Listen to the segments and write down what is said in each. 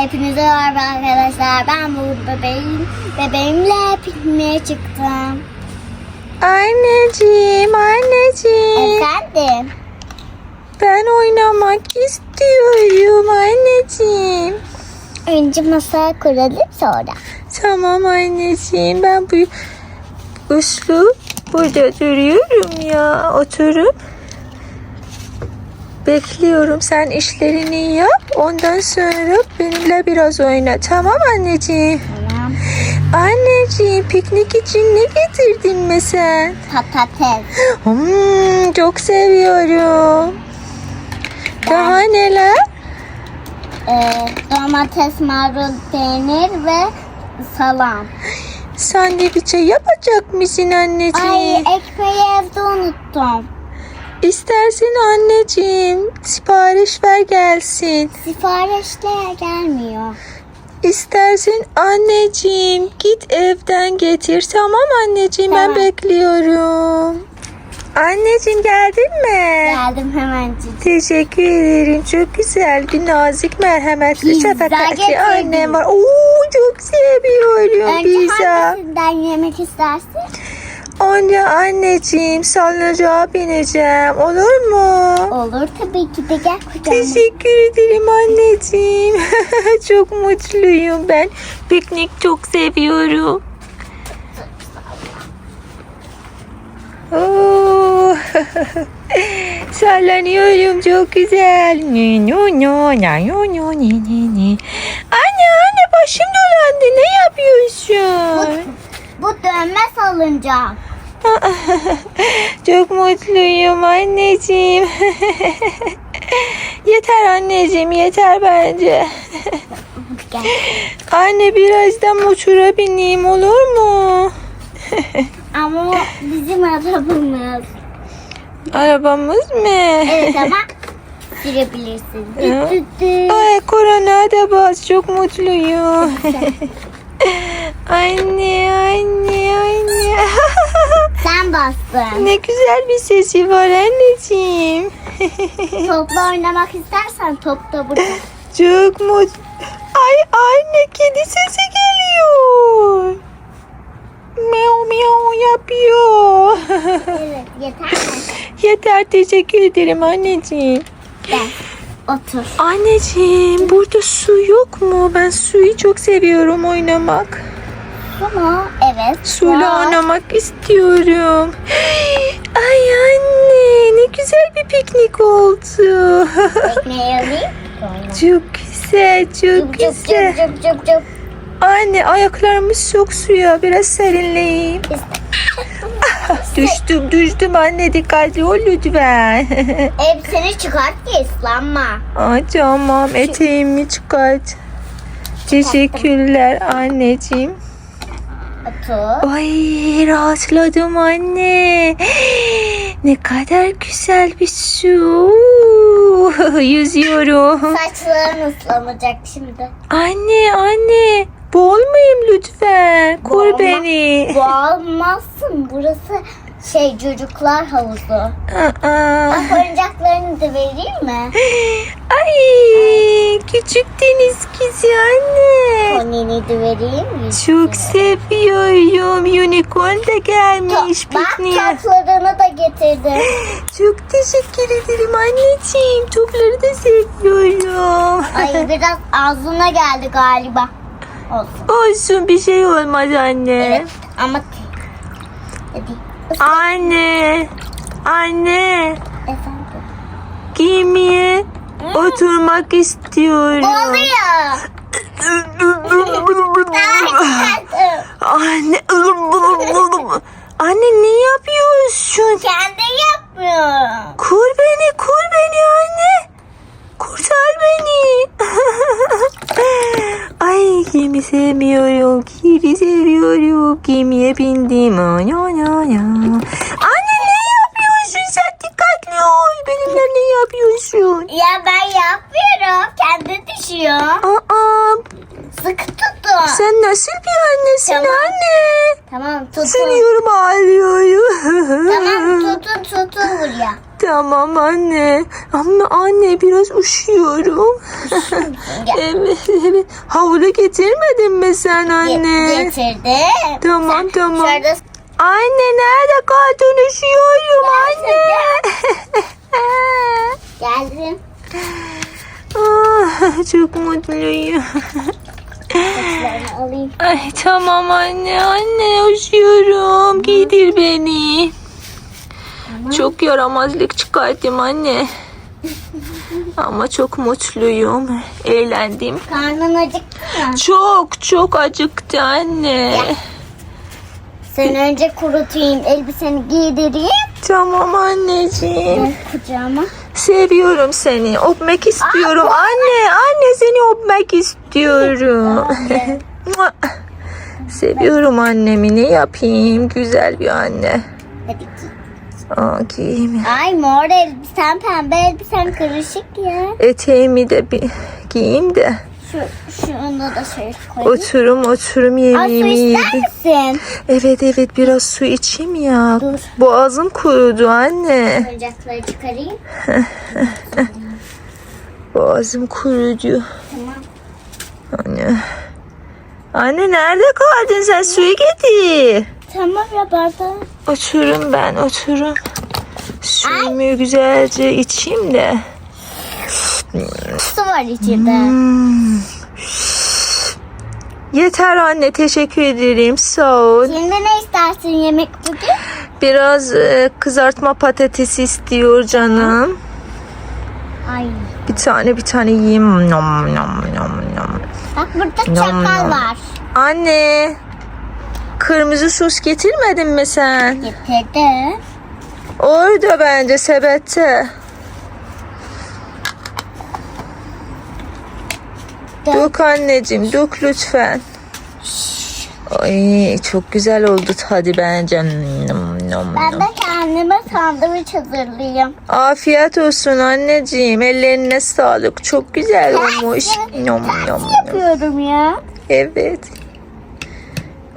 Hepinize merhaba arkadaşlar. Ben bu bebeğim. Bebeğimle pikniğe çıktım. Anneciğim, anneciğim. Efendim? Ben oynamak istiyorum anneciğim. Önce masa kuralım sonra. Tamam anneciğim. Ben bu uslu burada duruyorum ya. Oturup bekliyorum. Sen işlerini yap. Ondan sonra benimle biraz oyna. Tamam anneciğim. Tamam. Anneciğim piknik için ne getirdin mi sen? Patates. Hmm, çok seviyorum. Daha neler? Ee, domates, marul, peynir ve salam. Sandviçe yapacak mısın anneciğim? Ay ekmeği evde unuttum. İstersin anneciğim. Sipariş ver gelsin. Siparişler gelmiyor. İstersin anneciğim. Git evden getir. Tamam anneciğim Tamam. ben bekliyorum. Anneciğim geldin mi? Geldim hemencik. Teşekkür ederim. Çok güzel bir nazik merhametli şefakatli annem var. Oo çok seviyorum Önce pizza. hangisinden yemek istersin? Önce anneciğim salınacağa bineceğim. Olur mu? Olur tabii ki de gel kucağıma. Teşekkür ederim anneciğim. çok mutluyum ben. Piknik çok seviyorum. Oo. Sallanıyorum çok güzel. Ni ni ni ni. Anne anne başım dolandı. Ne yapıyorsun? Bu dönme salıncak. Çok mutluyum anneciğim. yeter anneciğim yeter bence. Anne birazdan motora bineyim olur mu? Ama bizim arabamız. Arabamız mı? Evet ama sürebilirsin. Ay korona da bas çok mutluyum. anne anne. Sen bastın. ne güzel bir sesi var anneciğim. Topla oynamak istersen top da burada. Çok mutlu. Ay anne kedi sesi geliyor. Meow meow yapıyor. Evet yeter mi? Yeter teşekkür ederim anneciğim. Gel. Otur. Anneciğim burada su yok mu? Ben suyu çok seviyorum oynamak. Bunu evet. Suyla var. oynamak istiyorum. Ay anne ne güzel bir piknik oldu. Ekmeği alayım. Çok güzel çok Cıp güzel. cıp cıp cıp cıp. Anne ayaklarımız çok suya biraz serinleyeyim. düştüm düştüm anne dikkatli ol lütfen. Elbiseni çıkart ki ıslanma. Ay tamam eteğimi çıkart. Teşekkürler anneciğim. Otur. Ay rahatladım anne. Ne kadar güzel bir su. Yüzüyorum. Saçların ıslanacak şimdi. Anne anne boğulmayayım lütfen. Kur Boğulma- beni. Boğulmazsın. Burası şey çocuklar havuzu. Aa. Bak oyuncaklarını da vereyim mi? Ay küçük deniz kızı anne. Ponini de vereyim mi? Çok seviyorum. Unicorn da gelmiş Top, bak pikniğe. toplarını da getirdim. Çok teşekkür ederim anneciğim. Topları da seviyorum. Ay biraz ağzına geldi galiba. Olsun. Olsun bir şey olmaz anne. Evet ama hadi. Anne. Anne. Efendim. Gemiye oturmak istiyorum. Oluyor. Anne. Anne ne yapıyorsun? Kendi yapmıyor. Kur beni, kur beni anne. Kurtar beni. Ay gemi sevmiyorum, gemi seviyorum. Gemiye bindim. Ana, ana, ana. Anne ne yapıyorsun sen? Dikkatli ol. Benimle ne yapıyorsun? Ya ben yapmıyorum. Kendi düşüyor. Aa, Sıkı tutun. sen nasıl bir annesin Tamam. anne? Tamam tutun. Seniyorum ağlıyorum. Tamam tutun tutun buraya. Tamam anne. Ama anne biraz üşüyorum. Gel. evet, evet. Havlu getirmedin mi sen anne? Getirdim. Tamam tamam. Şurada Anne nerede kaldın üşüyorum anne. geldim. ah, çok mutluyum. Ay tamam anne anne üşüyorum. Giydir beni. Çok yaramazlık çıkarttım anne. Ama çok mutluyum. Eğlendim. Karnın acıktı mı? Çok çok acıktı anne. Gel. Sen önce kurutayım. Elbiseni giydireyim. Tamam anneciğim. Kucağıma. Seviyorum seni. Öpmek istiyorum. Anne, anne seni öpmek istiyorum. Seviyorum annemi. Ne yapayım? Güzel bir anne. Hadi. Aa, giyeyim. Ay mor elbisen pembe elbisen karışık ya. Eteğimi de bir giyeyim de. Şu, şunu da şöyle koyayım. Oturum oturum Ay su yemeğimi ister yedim. misin? Evet evet biraz su içeyim ya. Dur. Boğazım kurudu anne. Oyuncakları çıkarayım. Boğazım kurudu. Tamam. Anne. Anne nerede kaldın sen? Suyu getir. Tamam ya bardağı. Oturun ben oturun. Suyumu güzelce içeyim de. Su var içinde. Hmm. Yeter anne teşekkür ederim sağ ol. Şimdi ne istersin yemek bugün? Biraz e, kızartma patatesi istiyor canım. Ay. Bir tane bir tane yiyeyim. Nom nom nom nom. Bak burada çakal var. Anne. Kırmızı sos getirmedin mi sen? Getirdi. Orada bence sepette. Dök. Anneciğim dök lütfen. Ay çok güzel oldu tadı bence. Nom, nom, Ben nom. de kendime sandviç hazırlayayım. Afiyet olsun anneciğim. Ellerine sağlık. Çok güzel olmuş. Nom, nom, nom. Yapıyorum ya. Evet.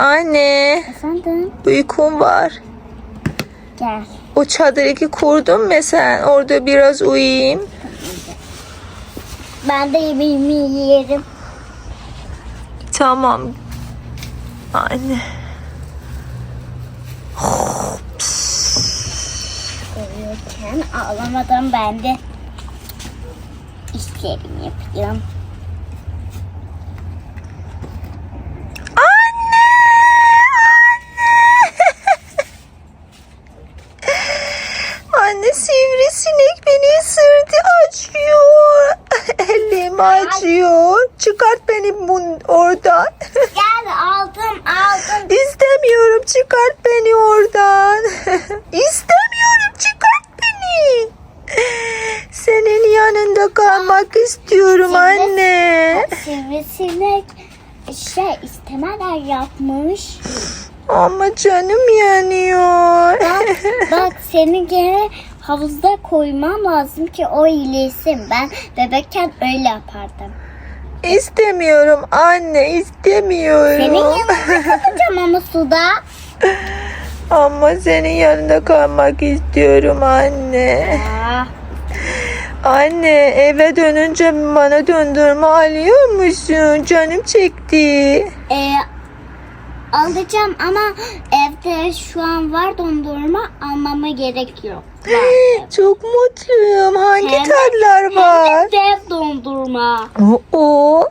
Anne Efendim? uykum var. Gel. O çadırı kurdun mu sen? Orada biraz uyuyayım. Ben de yemeğimi yerim. Tamam. Anne. Uyurken ağlamadan ben de işlerimi yapayım. Anne! Anne! Anne sivrisinek beni ısırdı acıyor. Elim acıyor. Çıkart beni bun oradan. Gel aldım aldım. İstemiyorum çıkart beni oradan. İstemiyorum çıkart beni. Senin kalmak istiyorum Sivri- anne. Sivrisinek şey istemeden yapmış. Ama canım yanıyor. Bak, bak seni gene havuzda koymam lazım ki o iyileşsin. Ben bebekken öyle yapardım. İstemiyorum anne istemiyorum. Senin yanında kalacağım ama suda. Ama senin yanında kalmak istiyorum anne. Aa, Anne eve dönünce bana döndürme alıyor musun? Canım çekti. e, alacağım ama evde şu an var dondurma almama gerek yok. Çok mutluyum. Hangi Hem- tatlar var? Dev dondurma. Oo.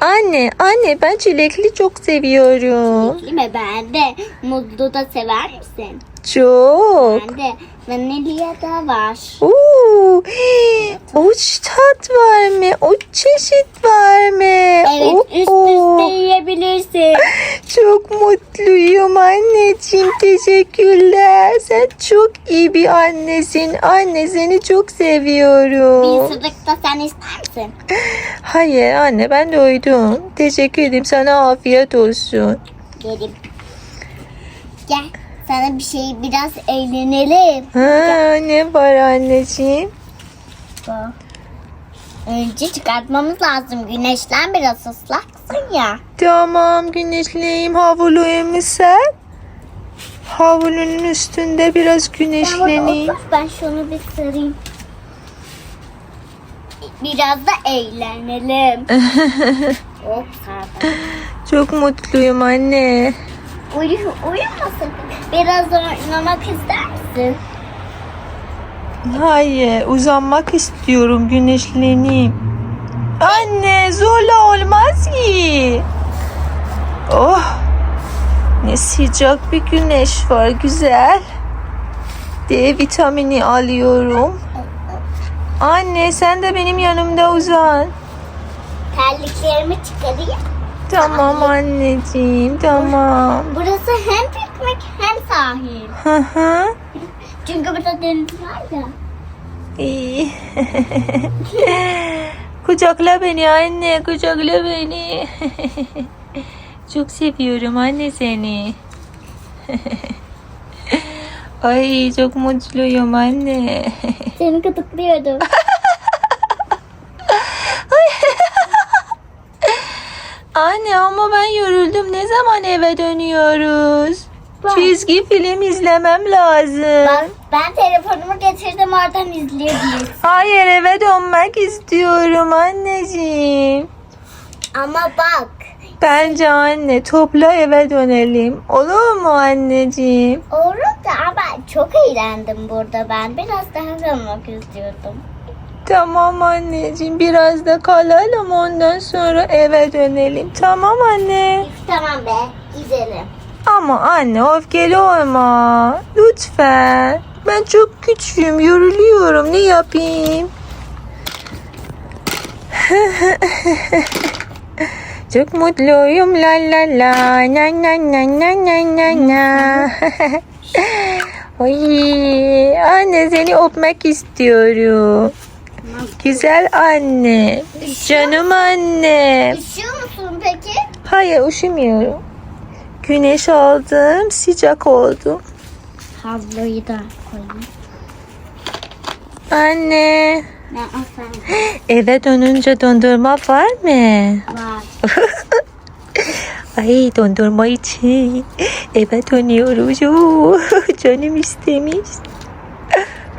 Anne, anne ben çilekli çok seviyorum. Değil mi? Ben de muzlu da sever misin? Çok. Ben de vanilya da var. Oo. Uç tat var mı? Uç çeşit var mı? Evet üst Oo. üste yiyebilirsin. Çok mutluyum anneciğim. Teşekkürler. Sen çok iyi bir annesin. Anne seni çok Bir seviyorum. ısırık da sen ister misin? Hayır anne ben doydum. Teşekkür ederim. Sana afiyet olsun. Yerim. Gel sana bir şey biraz eğlenelim. Ha, ne var anneciğim? Bak. Önce çıkartmamız lazım. Güneşten biraz ıslaksın ya. Tamam güneşliyim havluyum sen. Havlunun üstünde biraz Sen güneşleneyim. otur, ben şunu bir sarayım. Biraz da eğlenelim. Çok mutluyum anne. Uyu, uyumasın. Biraz oynamak ister misin? Hayır, uzanmak istiyorum, güneşleneyim. Anne, zorla olmaz ki. Oh, ne sıcak bir güneş var, güzel. D vitamini alıyorum. Anne, sen de benim yanımda uzan. Terliklerimi çıkarayım. Tamam anneciğim, tamam. Burası hem piknik hem sahil. Hı hı. Çünkü burada deniz var ya. İyi. kucakla beni anne, kucakla beni. Çok seviyorum anne seni. Ay çok mutluyum anne. Seni gıdıklıyordum. Anne ama ben yoruldum. Ne zaman eve dönüyoruz? Bak. Çizgi film izlemem lazım. Bak ben telefonumu getirdim oradan izleyebilirsin. Hayır eve dönmek istiyorum anneciğim. Ama bak. Bence anne topla eve dönelim. Olur mu anneciğim? Olur da ama çok eğlendim burada ben. Biraz daha kalmak istiyordum. Tamam anneciğim biraz da kalalım ondan sonra eve dönelim. Tamam anne. Tamam be gidelim. Ama anne öfkeli olma. Lütfen. Ben çok küçüğüm yoruluyorum ne yapayım? çok mutluyum la la la na na na na na na na. Ay, anne seni öpmek istiyorum. Güzel anne. Canım anne. Üşüyor musun peki? Hayır üşümüyorum. Güneş aldım, sıcak oldum. Havluyu da koyayım. Anne, Ne eve dönünce dondurma var mı? var. Ay dondurma için eve dönüyoruz. Canım istemiş.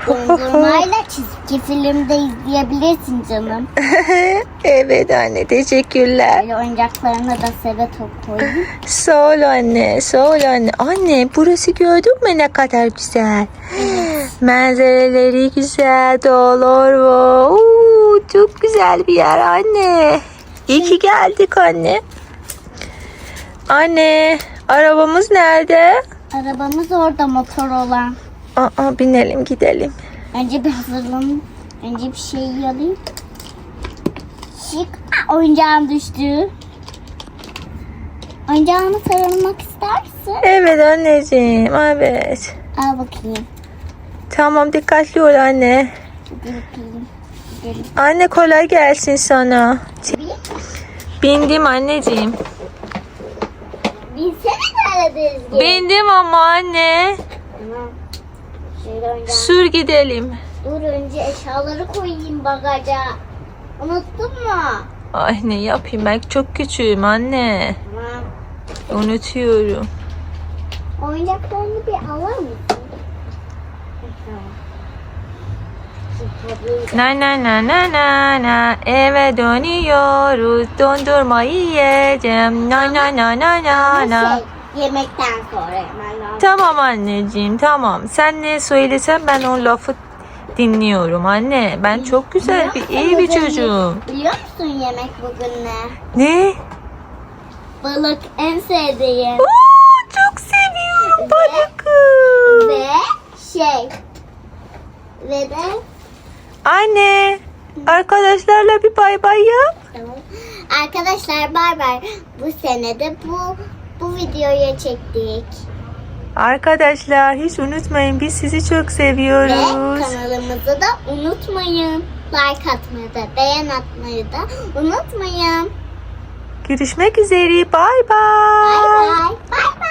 Dondurmayla çizgi filmde izleyebilirsin canım. evet anne, teşekkürler. Böyle oyuncaklarına da seve top koyayım. Sağ ol anne, sağ ol anne. Anne burası gördün mü ne kadar güzel. Manzaraları güzel, dağlar var. Oo, çok güzel bir yer anne. İyi ki geldik anne. Anne, arabamız nerede? Arabamız orada motor olan. Aa, binelim gidelim. Önce bir hazırlanayım. Önce bir şey alayım. Şık. Aa, oyuncağım düştü. Oyuncağına sarılmak istersin? Evet anneciğim, evet. Al bakayım. Tamam dikkatli ol anne. Gidelim. Anne kolay gelsin sana. Bindim anneciğim. Binsene neredeyiz? Bindim ama anne. Tamam. Oyuncağım. Sür gidelim. Dur önce eşyaları koyayım bagaja. Unuttun mu? Ay ne yapayım ben çok küçüğüm anne. Tamam. Unutuyorum. Oyuncaklarını bir alır mısın? Na na na na na na eve dönüyoruz dondurma yiyeceğim na na na na na na. Şey, yemekten sonra hemen lazım. Tamam anneciğim tamam sen ne söylesen ben o lafı dinliyorum anne. Ben çok güzel bir iyi bir çocuğum. Biliyor musun yemek bugün ne? Ne? Balık en sevdiğim. Oo, çok seviyorum balıkı. Ve şey. Ve de Anne arkadaşlarla bir bay bay yap. Tamam. Arkadaşlar bay bay. Bu sene de bu bu videoyu çektik. Arkadaşlar hiç unutmayın biz sizi çok Ve seviyoruz. kanalımızı da unutmayın. Like atmayı da, beğen atmayı da unutmayın. Görüşmek üzere. Bay Bay bay. bay. Bay bay.